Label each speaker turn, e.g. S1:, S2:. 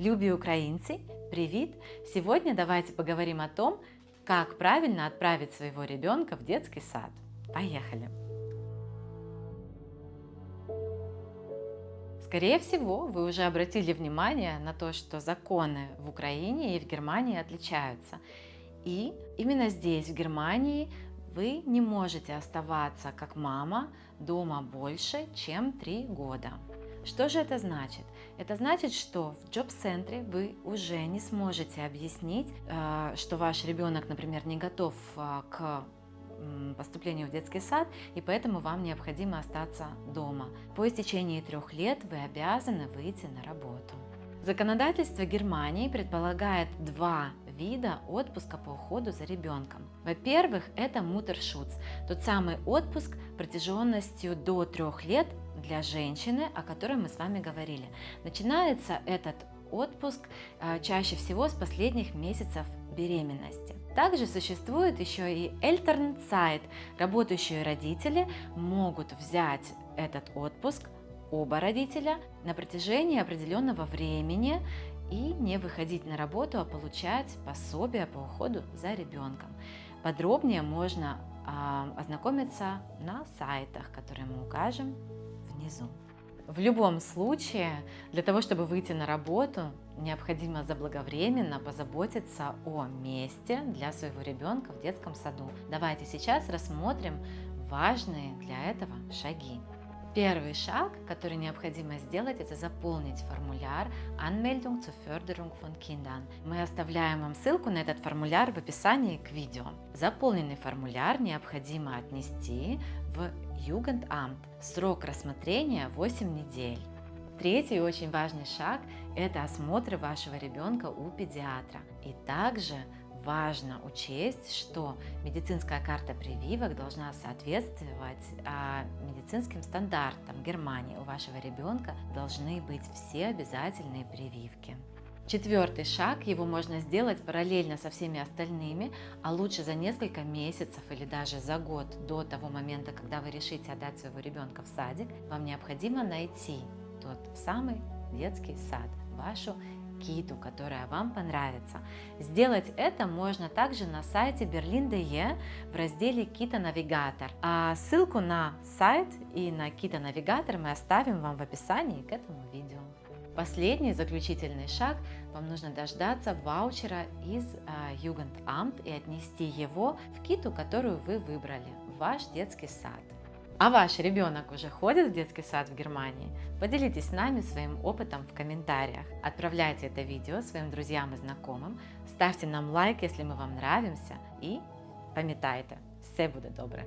S1: Любі украинцы, привет! Сегодня давайте поговорим о том, как правильно отправить своего ребенка в детский сад. Поехали! Скорее всего, вы уже обратили внимание на то, что законы в Украине и в Германии отличаются. И именно здесь, в Германии, вы не можете оставаться как мама дома больше, чем три года. Что же это значит? Это значит, что в джоб-центре вы уже не сможете объяснить, э, что ваш ребенок, например, не готов э, к поступлению в детский сад, и поэтому вам необходимо остаться дома. По истечении трех лет вы обязаны выйти на работу. Законодательство Германии предполагает два вида отпуска по уходу за ребенком. Во-первых, это мутершуц, тот самый отпуск протяженностью до трех лет для женщины, о которой мы с вами говорили. Начинается этот отпуск э, чаще всего с последних месяцев беременности. Также существует еще и Elternzeit. Работающие родители могут взять этот отпуск, оба родителя, на протяжении определенного времени и не выходить на работу, а получать пособие по уходу за ребенком. Подробнее можно а, ознакомиться на сайтах, которые мы укажем внизу. В любом случае, для того, чтобы выйти на работу, необходимо заблаговременно позаботиться о месте для своего ребенка в детском саду. Давайте сейчас рассмотрим важные для этого шаги. Первый шаг, который необходимо сделать, это заполнить формуляр Anmeldung zur Förderung von Kindern. Мы оставляем вам ссылку на этот формуляр в описании к видео. Заполненный формуляр необходимо отнести в Jugendamt. Срок рассмотрения 8 недель. Третий очень важный шаг – это осмотр вашего ребенка у педиатра. И также важно учесть, что медицинская карта прививок должна соответствовать а, медицинским стандартам Германии. У вашего ребенка должны быть все обязательные прививки. Четвертый шаг, его можно сделать параллельно со всеми остальными, а лучше за несколько месяцев или даже за год до того момента, когда вы решите отдать своего ребенка в садик, вам необходимо найти тот самый детский сад, вашу киту, которая вам понравится. Сделать это можно также на сайте Berlin.de в разделе Кита Навигатор. А ссылку на сайт и на Кита Навигатор мы оставим вам в описании к этому видео. Последний заключительный шаг, вам нужно дождаться ваучера из э, Jugendamt и отнести его в киту, которую вы выбрали, в ваш детский сад. А ваш ребенок уже ходит в детский сад в Германии? Поделитесь с нами своим опытом в комментариях. Отправляйте это видео своим друзьям и знакомым. Ставьте нам лайк, если мы вам нравимся. И пам'ятайте, все буде добре.